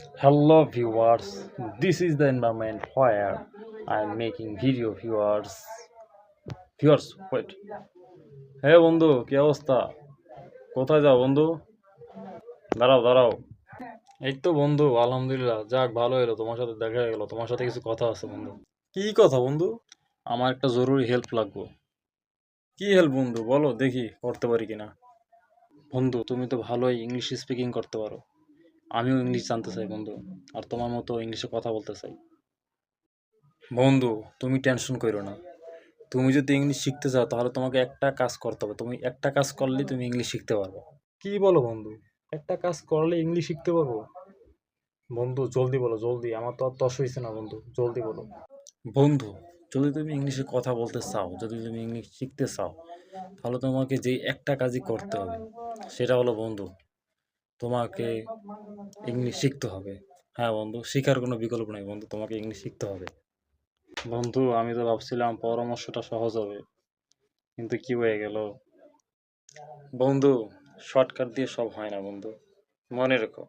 Hello viewers, this is the environment where I am making video viewers. Viewers, wait. হে বন্ধু কি অবস্থা? কোথায় যাও বন্ধু? দাঁড়াও দাঁড়াও। এই তো বন্ধু আলহামদুলিল্লাহ। যাক ভালো এলো তোমার সাথে দেখা গেলো। তোমার সাথে কিছু কথা আছে বন্ধু। কি কথা বন্ধু? আমার একটা জরুরি হেল্প লাগবে। কি হেল্প বন্ধু? বলো দেখি করতে পারি কিনা। বন্ধু তুমি তো ভালোই ইংলিশ স্পিকিং করতে পারো। আমিও ইংলিশ জানতে চাই বন্ধু। আর তোমার মতো ইংলিশে কথা বলতে চাই। বন্ধু তুমি টেনশন করো না। তুমি যদি ইংলিশ শিখতে চাও তাহলে তোমাকে একটা কাজ করতে হবে। তুমি একটা কাজ করলেই তুমি ইংলিশ শিখতে পারবে। কি বলো বন্ধু? একটা কাজ করলে ইংলিশ শিখতে পারব? বন্ধু জলদি বলো জলদি। আমার তো আর তস হয়েছে না বন্ধু জলদি বলো। বন্ধু যদি তুমি ইংলিশে কথা বলতে চাও যদি তুমি ইংলিশ শিখতে চাও তাহলে তোমাকে যে একটা কাজই করতে হবে সেটা হলো বন্ধু তোমাকে ইংলিশ শিখতে হবে। হ্যাঁ বন্ধু শেখার কোনো বিকল্প নেই বন্ধু তোমাকে ইংলিশ শিখতে হবে। বন্ধু আমি তো ভাবছিলাম পরামর্শটা সহজ হবে কিন্তু কি হয়ে গেল? বন্ধু শর্টকাট দিয়ে সব হয় না বন্ধু মনে রেখো।